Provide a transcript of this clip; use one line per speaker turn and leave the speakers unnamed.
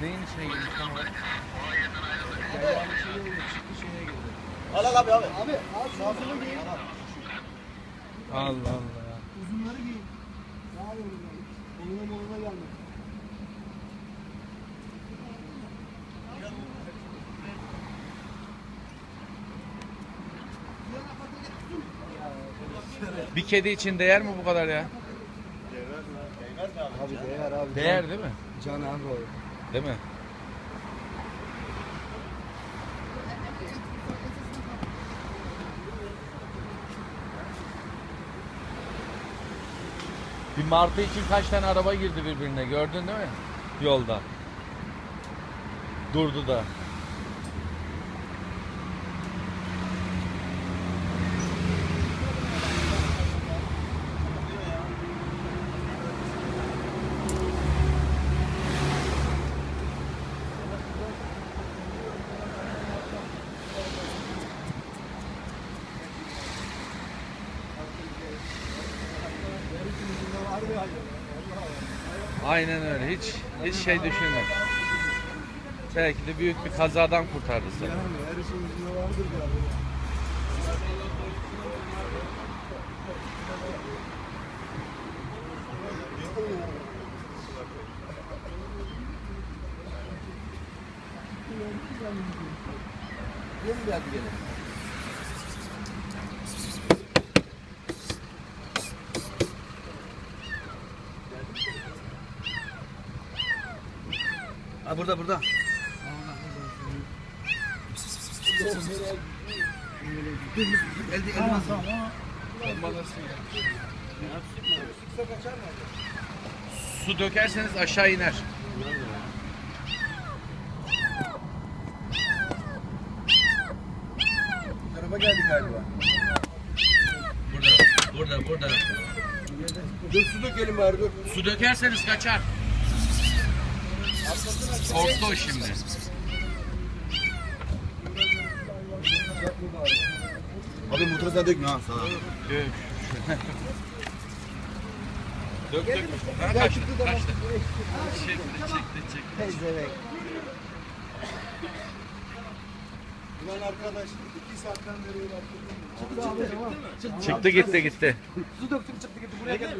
Neyin içine girmiş tam olarak?
Yaylağın içine girdi, çıktı şeye girdi.
Abi abi.
Abi al şansını giyin.
Allah Allah.
Uzunları giyin. Daha iyi olur yani. Onuna moluna gelme.
Bir kedi için değer mi bu kadar ya?
Değmez mi abi?
Abi değer abi.
Değer değil mi?
Can abi o.
Değil mi? Bir martı için kaç tane araba girdi birbirine gördün değil mi? Yolda. Durdu da. Aynen öyle. Hiç hiç şey düşünme. Belki de büyük bir kazadan kurtardı seni.
Yani her işin ucunda vardır ya.
Gel bir hadi Ha burada burada. Elde elde
Su dökerseniz aşağı iner.
Bu tarafa geldik galiba.
Burada, burada, burada.
Dur su dökelim bari dur.
Su dökerseniz kaçar. Korktu şimdi.
Abi motoru sen dökme ha sana.
Dök. dök dök. Ha, kaçtı, kaçtı. Çekti, çekti, çekti.
Pezevenk.
Ulan arkadaş iki saatten beri uğraştık.
Çıktı abi tamam. Çıktı.
Çıktı gitti gitti.
Su döktük çıktı gitti buraya geldi.